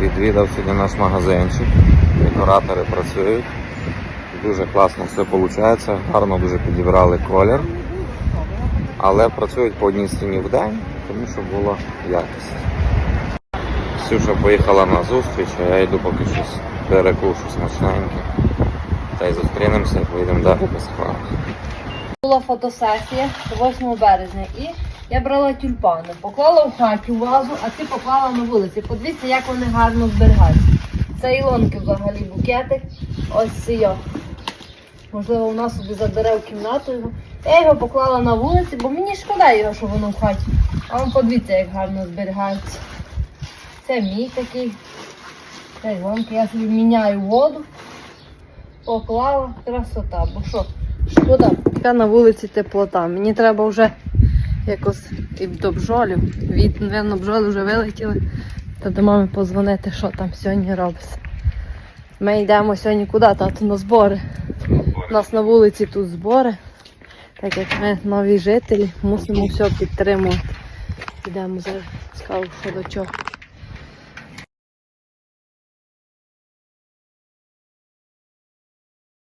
Відвідав сьогодні наш магазинчик. Декоратори працюють. Дуже класно все виходить. Гарно дуже підібрали колір. Але працюють по одній стіні в день, тому що було якість. Ксюша поїхала на зустріч, а я йду поки щось перекушу смачненьке. Та й зустрінемося і поїдемо далі по справах. Була фотосесія 8 березня і я брала тюльпани, поклала в хаті в вазу, а ти поклала на вулиці. Подивіться, як вони гарно зберігаються. Це ілонки взагалі букетик. Ось це його. Можливо, нас собі забере в кімнату його. Я його поклала на вулиці, бо мені шкода його, що воно в хаті. А вам подивіться, як гарно зберігається. Це мій такий. Це ілонки. Я собі міняю воду. Поклала, красота, бо що? Шкода. Така на вулиці теплота. Мені треба вже якось і до бжолів. Від, мабуть, бджоли вже вилетіли. Та до мами позвонити, що там сьогодні робиться. Ми йдемо сьогодні куди, тату, на збори. У нас на вулиці тут збори. Так як ми нові жителі, мусимо все підтримувати. Йдемо зараз, скажу, що до чого.